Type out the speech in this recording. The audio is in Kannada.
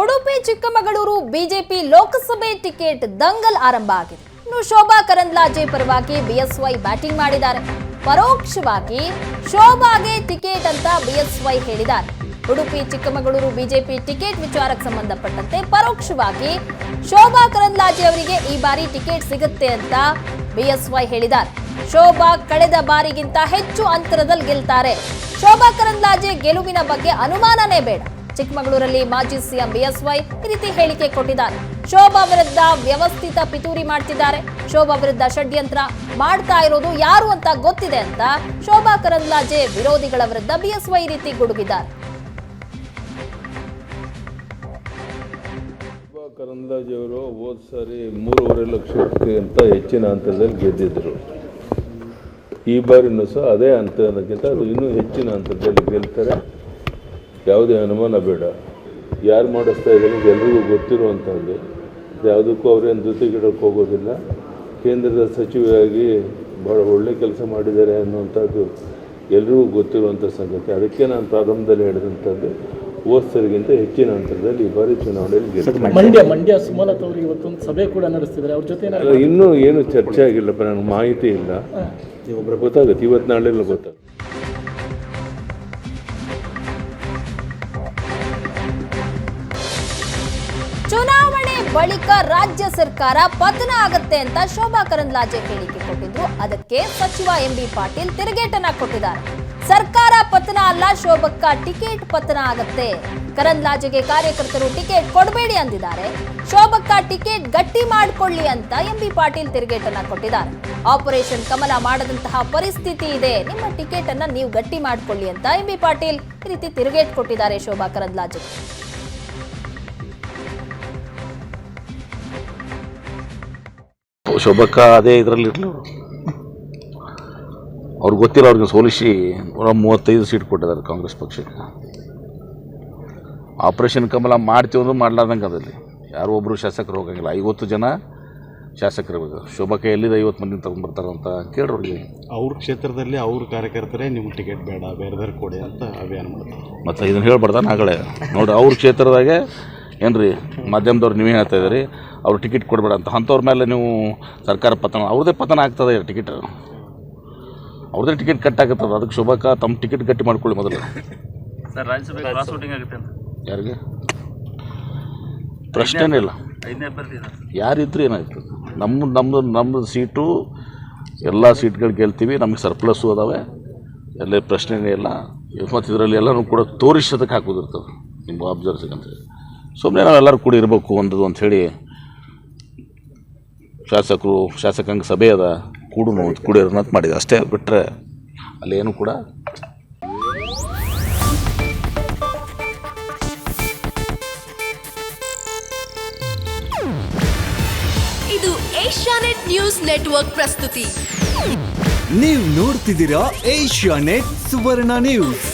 ಉಡುಪಿ, ಚಿಕ್ಕಮಗಳೂರು, ಬಿಜೆಪಿ ಲೋಕಸಭೆ ಟಿಕೆಟ್ ದಂಗಲ್ ಆರಂಭ ಆಗಿದೆ. ಇನ್ನು ಶೋಭಾ ಕರಂದ್ಲಾಜೆ ಪರವಾಗಿ ಬಿಎಸ್ವೈ ಬ್ಯಾಟಿಂಗ್ ಮಾಡಿದ್ದಾರೆ. ಪರೋಕ್ಷವಾಗಿ ಶೋಭಾಗೆ ಟಿಕೆಟ್ ಅಂತ ಬಿಎಸ್ವೈ ಹೇಳಿದ್ದಾರೆ. ಉಡುಪಿ, ಚಿಕ್ಕಮಗಳೂರು ಬಿಜೆಪಿ ಟಿಕೆಟ್ ವಿಚಾರಕ್ಕೆ ಸಂಬಂಧಪಟ್ಟಂತೆ ಪರೋಕ್ಷವಾಗಿ ಶೋಭಾ ಕರಂದ್ಲಾಜೆ ಅವರಿಗೆ ಈ ಬಾರಿ ಟಿಕೆಟ್ ಸಿಗುತ್ತೆ ಅಂತ ಬಿಎಸ್ವೈ ಹೇಳಿದ್ದಾರೆ. ಶೋಭಾ ಕಳೆದ ಬಾರಿಗಿಂತ ಹೆಚ್ಚು ಅಂತರದಲ್ಲಿ ಗೆಲ್ತಾರೆ. ಶೋಭಾ ಕರಂದ್ಲಾಜೆ ಗೆಲುವಿನ ಬಗ್ಗೆ ಅನುಮಾನನೇ ಬೇಡ. ಚಿಕ್ಕಮಗಳೂರಲ್ಲಿ ಮಾಜಿ ಸಿಎಂ ಬಿಎಸ್ವೈ ಈ ರೀತಿ ಹೇಳಿಕೆ ಕೊಟ್ಟಿದ್ದಾರೆ. ಶೋಭಾ ವಿರುದ್ಧ ವ್ಯವಸ್ಥಿತ ಪಿತೂರಿ ಮಾಡ್ತಿದ್ದಾರೆ. ಶೋಭಾ ವಿರುದ್ಧ ಷಡ್ಯಂತ್ರ ಮಾಡ್ತಾ ಇರೋದು ಯಾರು ಅಂತ ಗೊತ್ತಿದೆ ಅಂತ ಶೋಭಾ ಕರಂದ್ಲಾಜೆ ವಿರೋಧಿಗಳ ವಿರುದ್ಧ ಬಿಎಸ್ವೈ ಈ ರೀತಿ ಗುಡುಗಿದ್ದಾರೆ. ಶೋಭಾ ಕರಂದ್ಲಾಜೆಯವರು ಹೋದ ಸಾರಿ ಮೂರುವರೆ ಲಕ್ಷಕ್ಕಿಂತ ಹೆಚ್ಚಿನ ಹಂತದಲ್ಲಿ ಗೆದ್ದಿದ್ರು. ಈ ಬಾರಿನೂ ಸಹ ಅದೇ ಹಂತಕ್ಕಿಂತ ಅದು ಇನ್ನೂ ಹೆಚ್ಚಿನ ಹಂತದಲ್ಲಿ ಗೆಲ್ತಾರೆ. ಯಾವುದೇ ಅನುಮಾನ ಬೇಡ. ಯಾರು ಮಾಡಿಸ್ತಾ ಇದ್ದಾರೆ ಎಲ್ರಿಗೂ ಗೊತ್ತಿರುವಂಥದ್ದು ಯಾವುದಕ್ಕೂ ಅವರೇನು ಧೃತಿಗಿಡಕ್ಕೆ ಹೋಗೋದಿಲ್ಲ. ಕೇಂದ್ರದ ಸಚಿವರಾಗಿ ಭಾಳ ಒಳ್ಳೆ ಕೆಲಸ ಮಾಡಿದ್ದಾರೆ ಅನ್ನುವಂಥದ್ದು ಎಲ್ರಿಗೂ ಗೊತ್ತಿರುವಂಥ ಸಂಗತಿ. ಅದಕ್ಕೆ ನಾನು ಪ್ರಾರಂಭದಲ್ಲಿ ಹೇಳಿದಂಥದ್ದು ಓದ್ಸರಿಗಿಂತ ಹೆಚ್ಚಿನ ಹಂತದಲ್ಲಿ ಈ ಬಾರಿ ಚುನಾವಣೆಯಲ್ಲಿ ಮಂಡ್ಯ ಮಂಡ್ಯ ಸುಮಲತಾ ಅವರು ಇವತ್ತೊಂದು ಸಭೆ ಕೂಡ ನಡೆಸ್ತಿದ್ದಾರೆ. ಅವ್ರ ಜೊತೆ ಇನ್ನೂ ಏನು ಚರ್ಚೆ ಆಗಿಲ್ಲಪ್ಪ ನನಗೆ ಮಾಹಿತಿ ಇಲ್ಲ. ಗೊತ್ತಾಗುತ್ತೆ ಇವತ್ತು ನಾಳೆಲ್ಲ ಗೊತ್ತಾಗುತ್ತೆ. ಚುನಾವಣೆ ಬಳಿಕ ರಾಜ್ಯ ಸರ್ಕಾರ ಪತನ ಆಗತ್ತೆ ಅಂತ ಶೋಭಾ ಕರಂದ್ಲಾಜೆ ಹೇಳಿಕೆ ಕೊಟ್ಟಿದ್ರು. ಅದಕ್ಕೆ ಸಚಿವ ಎಂಬಿ ಪಾಟೀಲ್ ತಿರುಗೇಟನ್ನ ಕೊಟ್ಟಿದ್ದಾರೆ. ಸರ್ಕಾರ ಪತನ ಅಲ್ಲ, ಶೋಭಕ್ಕ ಟಿಕೆಟ್ ಪತನ ಆಗತ್ತೆ. ಕರಂದ್ಲಾಜೆಗೆ ಕಾರ್ಯಕರ್ತರು ಟಿಕೆಟ್ ಕೊಡಬೇಡಿ ಅಂದಿದ್ದಾರೆ. ಶೋಭಕ್ಕ ಟಿಕೆಟ್ ಗಟ್ಟಿ ಮಾಡಿಕೊಳ್ಳಿ ಅಂತ ಎಂಬಿ ಪಾಟೀಲ್ ತಿರುಗೇಟನ್ನ ಕೊಟ್ಟಿದ್ದಾರೆ. ಆಪರೇಷನ್ ಕಮಲ ಮಾಡದಂತಹ ಪರಿಸ್ಥಿತಿ ಇದೆ. ನಿಮ್ಮ ಟಿಕೆಟ್ ಅನ್ನ ನೀವು ಗಟ್ಟಿ ಮಾಡಿಕೊಳ್ಳಿ ಅಂತ ಎಂಬಿ ಪಾಟೀಲ್ ಈ ರೀತಿ ತಿರುಗೇಟ್ ಕೊಟ್ಟಿದ್ದಾರೆ ಶೋಭಾ ಕರಂದ್ಲಾಜೆ ಶೋಭಕ್ಕ ಅದೇ ಇದರಲ್ಲಿ ಇರಲಿ ಅವರು. ಅವ್ರಿಗೆ ಗೊತ್ತಿಲ್ಲ ಅವ್ರಿಗೆ ಸೋಲಿಸಿ ನೂರ ಮೂವತ್ತೈದು ಸೀಟ್ ಕೊಟ್ಟಿದ್ದಾರೆ ಕಾಂಗ್ರೆಸ್ ಪಕ್ಷಕ್ಕೆ. ಆಪರೇಷನ್ ಕಮಲ ಮಾಡ್ತೀವಿ ಅಂದ್ರೆ ಮಾಡ್ಲಾರ್ದಂಗೆ ಅದರಲ್ಲಿ. ಯಾರು ಒಬ್ಬರು ಶಾಸಕರು ಹೋಗಂಗಿಲ್ಲ. ಐವತ್ತು ಜನ ಶಾಸಕರು ಇರ್ಬೇಕು ಶೋಭಕ್ಕ ಎಲ್ಲಿದೆ ಐವತ್ತು ಮಂದಿ ತಗೊಂಡ್ಬರ್ತಾರಂತ ಕೇಳ್ರಿ ಅವ್ರಿಗೆ. ಅವ್ರ ಕ್ಷೇತ್ರದಲ್ಲಿ ಅವ್ರ ಕಾರ್ಯಕರ್ತರೇ ನಿಮ್ಗೆ ಟಿಕೆಟ್ ಬೇಡ ಬೇರೆದವ್ರಿಗೆ ಕೊಡಿ ಅಂತ ಅಭಿಯಾನ ಮಾಡ್ತಾರೆ. ಮತ್ತು ಇದನ್ನು ಹೇಳ್ಬಾರ್ದ ನಾಗಳೇ. ನೋಡಿ ಅವ್ರ ಕ್ಷೇತ್ರದಾಗೆ ಏನು ರೀ ಮಾಧ್ಯಮದವ್ರು ನೀವೇ ಹೇಳ್ತಾ ಇದ್ದೀರಿ? ಅವ್ರು ಟಿಕೆಟ್ ಕೊಡಬೇಡ ಅಂತ. ಅಂಥವ್ರ ಮೇಲೆ ನೀವು ಸರ್ಕಾರ ಪತನ ಅವ್ರದ್ದೇ ಪತನ ಆಗ್ತದೆ ಟಿಕೆಟ್. ಅವ್ರದೇ ಟಿಕೆಟ್ ಕಟ್ ಆಗತ್ತದ ಅದಕ್ಕೆ ಶುಭಕ ತಮ್ಮ ಟಿಕೆಟ್ ಗಟ್ಟಿ ಮಾಡ್ಕೊಳ್ಳಿ ಮೊದಲು. ಸರ್ ರಾಜ್ಯಸಭೆ ಕ್ರಾಸ್ ವೋಟಿಂಗ್ ಆಗುತ್ತೆ ಅಂತ ಯಾರಿಗೆ? ಪ್ರಶ್ನೆನೇ ಇಲ್ಲ. ಯಾರಿದ್ರು ಏನಾಯ್ತು? ನಮ್ಮ ನಮ್ಮದು ನಮ್ಮದು ಸೀಟು ಎಲ್ಲ ಸೀಟ್ಗಳು ಗೆಲ್ತೀವಿ. ನಮಗೆ ಸರ್ಪ್ಲಸ್ಸು ಅದಾವೆ. ಎಲ್ಲ ಪ್ರಶ್ನೆನೇ ಇಲ್ಲ. ಮತ್ತು ಇದರಲ್ಲಿ ಎಲ್ಲನೂ ಕೂಡ ತೋರಿಸೋದಕ್ಕೆ ಹಾಕೋದಿರ್ತದೆ. ನಿಮ್ಮ ಅಬ್ಸರ್ವ್ಸಕ್ಕೆ ಸುಮ್ಮನೆ ನಾವೆಲ್ಲರೂ ಕೂಡಿ ಇರಬೇಕು ಒಂದು ಅಂಥೇಳಿ ಶಾಸಕರು ಶಾಸಕಾಂಗ ಸಭೆ ಅದ ಕೂಡು ಕೂಡಿರೋಣ ಅಂತ ಮಾಡಿದೆ ಅಷ್ಟೇ ಬಿಟ್ಟರೆ ಅಲ್ಲೇನು ಕೂಡ ಇದು ಏಷ್ಯಾನೆಟ್ ನ್ಯೂಸ್ ನೆಟ್ವರ್ಕ್ ಪ್ರಸ್ತುತಿ. ನೀವು ನೋಡ್ತಿದ್ದೀರಾ ಏಷ್ಯಾ ನೆಟ್ ಸುವರ್ಣ ನ್ಯೂಸ್.